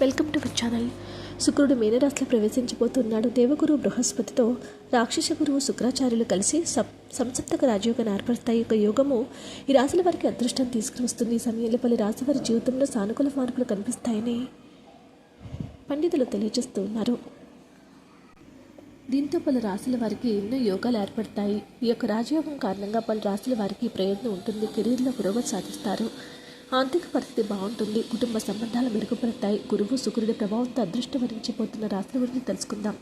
Welcome to my channel. శుక్రుడు మీనరాశిలో ప్రవేశించబోతున్నాడు. దేవగురు బృహస్పతితో రాక్షస గురువు శుక్రాచార్యులు కలిసి సంసప్తక రాజయోగాన్ని ఏర్పడతాయి ఒక యోగము ఈ రాశుల వారికి అదృష్టం తీసుకువస్తుంది ఈ సమయంలో పలు రాశి వారి జీవితంలో సానుకూల మార్పులు కనిపిస్తాయని పండితులు తెలియజేస్తూ ఉన్నారు దీంతో పలు రాశుల వారికి ఎన్నో యోగాలు ఏర్పడతాయి. ఈ యొక్క రాజయోగం కారణంగా పలు రాశుల వారికి ప్రయోజనం ఉంటుంది. కెరీర్లో పురోగతి సాధిస్తారు. ఆర్థిక పరిస్థితి బాగుంటుంది. కుటుంబ సంబంధాలు మెరుగుపడతాయి. గురువు శుక్రుడి ప్రభావంతో అదృష్టం వరించిపోతున్న రాశుల గురించి తెలుసుకుందాం.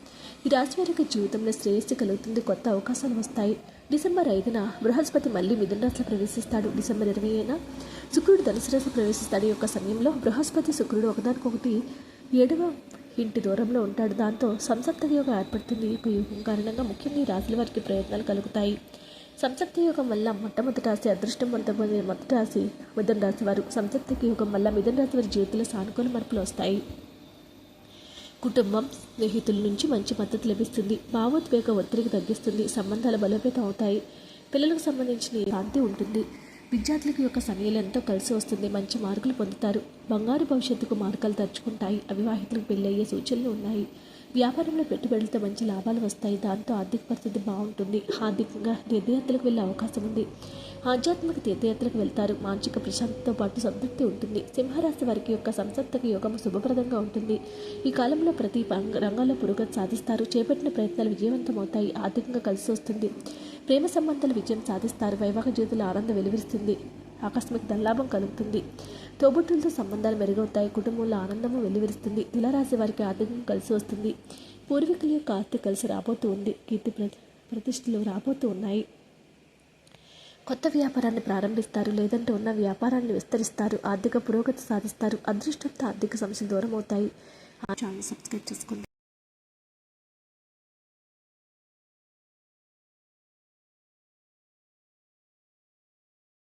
ఈ రాశి వారికి జీవితంలో శ్రేయస్సు కలుగుతుంది. కొత్త అవకాశాలు వస్తాయి. డిసెంబర్ ఐదున బృహస్పతి మళ్ళీ మిథున రాశిలో ప్రవేశిస్తాడు. డిసెంబర్ ఇరవై ఐదున శుక్రుడు ధనుసు రాశిలో ప్రవేశిస్తాడు. ఈ యొక్క సమయంలో బృహస్పతి శుక్రుడు ఒకదానికొకటి ఏడవ ఇంటి దూరంలో ఉంటాడు. దాంతో సంసప్త యోగం ఏర్పడుతుంది. ఈ యొక్క యోగం కారణంగా ముఖ్యంగా ఈ రాశుల వారికి ప్రయత్నాలు కలుగుతాయి. సంసప్త యోగం వల్ల మొట్టమొదటి రాశి అదృష్టం మొదటి మొదటి రాశి మిథున రాశి వారు సంసప్త యోగం వల్ల మిథున రాశి వారి జీవితంలో సానుకూల మార్పులు వస్తాయి. కుటుంబం స్నేహితుల నుంచి మంచి మద్దతు లభిస్తుంది. భావోద్వేగ ఒత్తిడికి తగ్గిస్తుంది. సంబంధాలు బలోపేతం అవుతాయి. పిల్లలకు సంబంధించిన శాంతి ఉంటుంది? విద్యార్థులకు యొక్క సమయంలో కలిసి వస్తుంది మంచి మార్కులు పొందుతారు. బంగారు భవిష్యత్తుకు మార్గాలు తరుచుకుంటాయి అవివాహితులకు పెళ్ళయ్యే సూచనలు ఉన్నాయి. వ్యాపారంలో పెట్టుబడులతో మంచి లాభాలు వస్తాయి దాంతో ఆర్థిక పరిస్థితి బాగుంటుంది. ఆర్థికంగా తీర్థయాత్రలకు వెళ్ళే అవకాశం ఉంది. ఆధ్యాత్మిక తీర్థయాత్రకు వెళ్తారు. మానసిక ప్రశాంతతో పాటు సంతృప్తి ఉంటుంది. సింహరాశి వారికి యొక్క సంసప్తక యోగం శుభప్రదంగా ఉంటుంది. ఈ కాలంలో ప్రతి రంగంలో పురోగతి సాధిస్తారు. చేపట్టిన ప్రయత్నాలు విజయవంతమవుతాయి. ఆర్థికంగా కలిసి వస్తుంది. ప్రేమ సంబంధాలు విజయం సాధిస్తారు. వైవాహిక జీవితంలో ఆనందం వెలువరిస్తుంది. ఆకస్మిక ధనలాభం కలుగుతుంది. తోబుట్టులతో సంబంధాలు మెరుగవుతాయి. కుటుంబంలో ఆనందము వెలువరిస్తుంది. తులారాశి వారికి ఆర్థికం కలిసి వస్తుంది. పూర్వీకుల యొక్క ఆస్తి కలిసి రాబోతూ ఉంది. కీర్తి ప్రతిష్టలు రాబోతూ ఉన్నాయి. కొత్త వ్యాపారాన్ని ప్రారంభిస్తారు. లేదంటే ఉన్న వ్యాపారాన్ని విస్తరిస్తారు. ఆర్థిక పురోగతి సాధిస్తారు. అదృష్టంతో ఆర్థిక సమస్యలు దూరం అవుతాయి ఛానల్ సబ్స్క్రైబ్ చేసుకోండి.